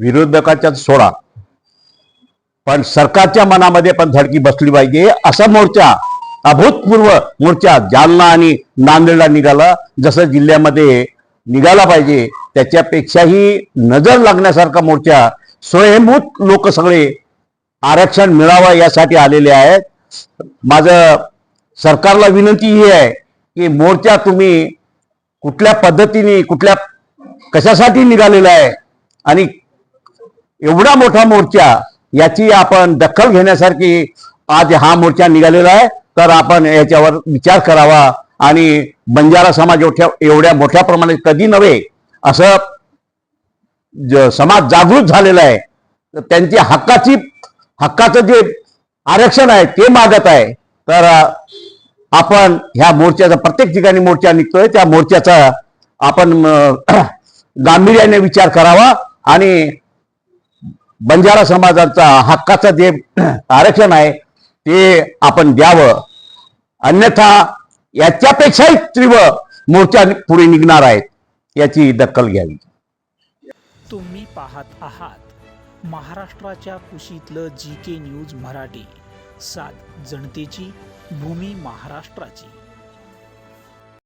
विरोधकाच्या सोडा. पण सरकारच्या मनामध्ये पण धडकी बसली पाहिजे. असा मोर्चा अभूतपूर्व मोर्चा जालना आणि नांदेडला निघाला. जसं जिल्ह्यामध्ये निघाला पाहिजे त्याच्यापेक्षाही नजर लागण्यासारखा मोर्चा स्वयंभूत लोक सगळे आरक्षण मिळावं यासाठी आलेले आहेत. माझं सरकारला विनंती ही आहे की मोर्चा तुम्ही कुठल्या पद्धतीने कुठल्या कशासाठी निघालेला आहे आणि एवढा मोठा मोर्चा याची आपण दखल घेण्यासारखी आज हा मोर्चा निघालेला आहे. तर आपण याच्यावर विचार करावा आणि बंजारा समाज एवढ्या एवढ्या मोठ्या प्रमाणात कधी नव्हे असं समाज जागृत झालेला आहे. तर त्यांची हक्काची हक्काचं जे आरक्षण आहे ते मागत आहे. तर आपण ह्या मोर्चाचा प्रत्येक ठिकाणी मोर्चा निघतोय. त्या मोर्चाचा आपण गांभीर्याने विचार करावा आणि बंजारा समाजाचा हक्काचं जे आरक्षण आहे ते आपण द्यावं. अन्यथा याच्यापेक्षाही तीव्र मोर्चा पुढे निघणार आहेत याची दखल घ्यावी. तुम्ही पाहत आहात महाराष्ट्राच्या कुशीतलं जी के न्यूज मराठी. सात जनतेची भूमी महाराष्ट्राची.